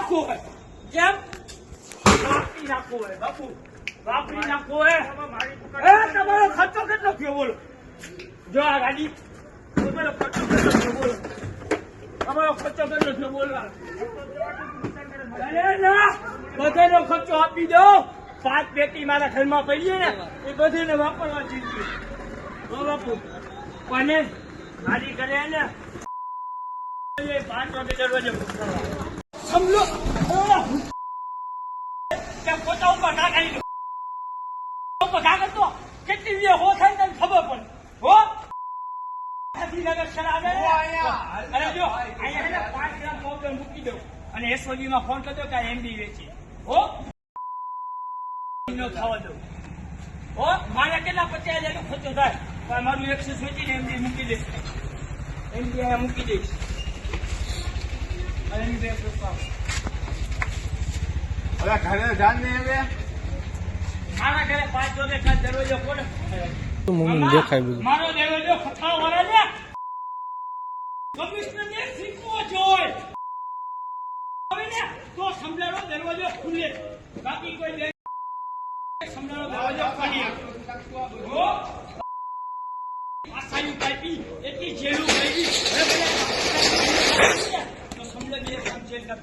નાખવું કેમ વાપરી નાખવું હોય બાપુ વાપરી નાખવું હોય તમારો ખર્ચો કેટલો થયો બોલો જો આ ગાડી તમારો ખર્ચો કેટલો થયો બોલો તમારો ખર્ચો કેટલો થયો બોલો બધાનો ખર્ચો આપી દો પાંચ પેટી મારા ઘરમાં પડી ને એ બધીને વાપરવા જીતી હો બાપુ કોને ગાડી કરે ને પાંચ વાગે દરવાજે ત્યાં પોતા ઉપર ના ખાલી ઉપર કેટલી હો થાય તને ખબર પડે હો ગાંધીનગર શરાબ અરે જો અહીંયા પાંચ ગ્રામ પાવડર મૂકી દઉં અને એસઓજી માં ફોન કરજો કે એમડી વેચી હો નો થવા દઉં હો મારે કેટલા પચાસ હજાર ખર્ચો થાય મારું એકસો વેચીને એમડી મૂકી દઈશ એમડી અહીંયા મૂકી દઈશ હવે ઘરે જાન નહીં હવે મારા ઘરે પાંચ કાલ દરવાજો ખોલે? તો દેખાય બધું? મારો દરવાજો ખખા વાળા ને કમિશનર ને શીખવો જોઈએ. હવે ને તો સમજાડો દરવાજો ખુલે. બાકી કોઈ સમજાડો દરવાજો ખોલી આ આસાયું કાપી એટલી જેલું કાપી હવે બધા તો સમજાવી એક કામ છે કે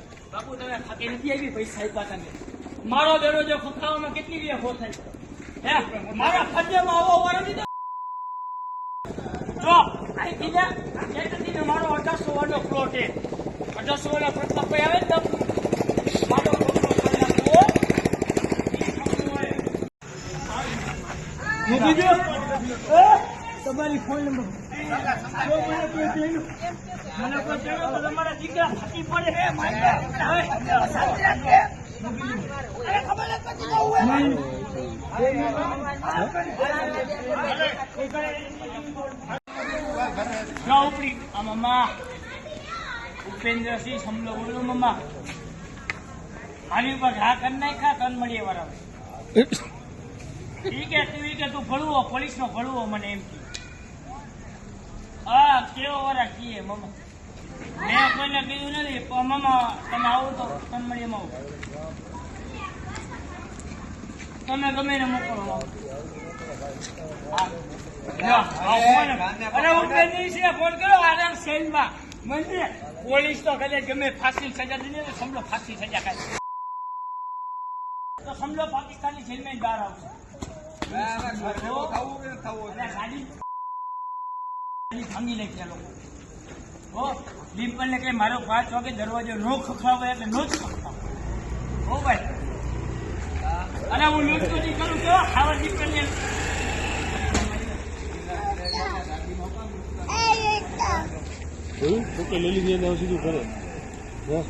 બાપુ તમે ખાતે નથી આવી પૈસા આપ્યા તમે મારો દરરોજો ખખડાવવામાં કેટલી વે હો થાય. મારા ફંદેમાં આવો વારો દીધો જો અહીંથી ને જેટલી મારો અઢારસો વાળો પ્લોટ છે. અઢારસો વાળા પ્લોટ કોઈ આવે ને તમને મારો તમારી ફોન નંબર જો મને કોઈ કહેલું, મને કોઈ કહેલું તો તમારા દીકરા ફાટી પડે. હે મારી હવે શાંતિ રાખજે. ના ઉપડી. આ મમ્મા ઉપેન્દ્રસિંહ સમલો બોલો મમ્મા મારી ઉપર ઘા કર નાખ્યા તન મળીએ વાર ઈ કે તું ઈ કે તું ભળવો પોલીસ નો ભળવો મને એમ કે. કેવો વાળા કીએ મમ્મા? મેં કોઈને કીધું નથી પણ મમ્મા તમે આવો તો તન આવો. તમે ગમે એને મોકલો. હા. લ્યો, આ ફોન. ફોન કરો આરામ સેલમાં મને પોલીસ તો કદાચ ગમે ફાંસી સજા દીધી ને સમજો ફાંસી સજા ખાય. તો સમજો પાકિસ્તાની જેલમાં બહાર આવશે. ભાંગી નાખી આ લોકો. હો ડિમ્પલ ને મારો પાંચ વાગે દરવાજો નો ખખડાવો એટલે નો જ ખખડાવો. હો ભાઈ. અને હું નહીં કરું તો આવા ડિમ્પલ ને જોયું તો કે લીધી એટલે સીધું કરે વાહ